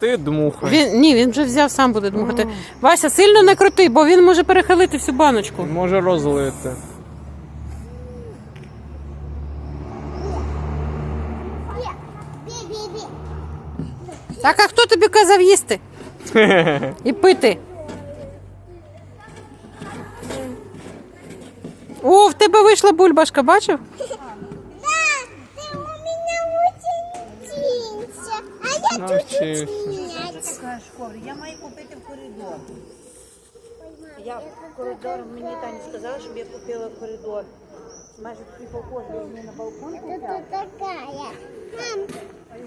Ти дмухай. Він, ні, він вже взяв, сам буде дмухати. Вася, сильно не крути, бо він може перехилити всю баночку. Може розлити. Так, а хто тобі казав їсти? І пити? О, в тебе вийшла бульбашка, бачив? Я тут Навчився. Така школа. Я маю купити в коридор. Я в коридор, мені Таня сказала, щоб я купила в коридор. Майже похожий, мені на балкон. Кто такая? Мам,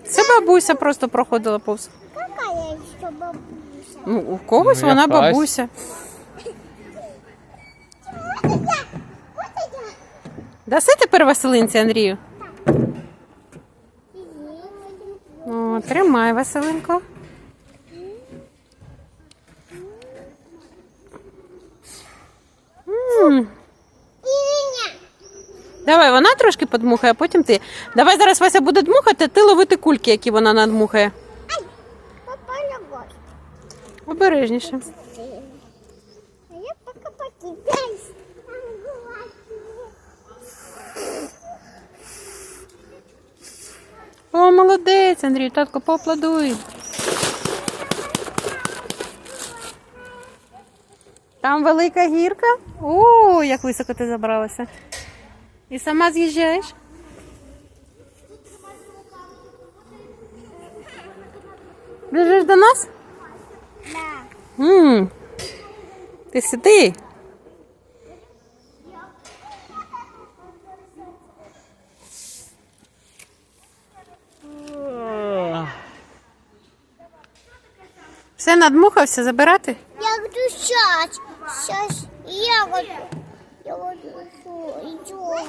Це бабуся просто проходила повз. какая еще бабуся? Ну, у когось Ну, вона якась. бабуся. Даси тепер Василинці Андрію? Тримай, Василинко. Давай, вона трошки подмухає, а потім ти. Давай зараз Вася буде дмухати, ти ловити кульки, які вона надмухає. Попала в. Обережніше. А я пока покидаюсь. Там была О, молодець, Андрій, татко, поаплодуй. Там велика гірка. О, як високо ти забралася. І сама з'їжджаєш? Біжиш до нас? Да. м Ти сиди. Все надмухався забирати? Я хочу сейчас. Щас я хочу. Я иду.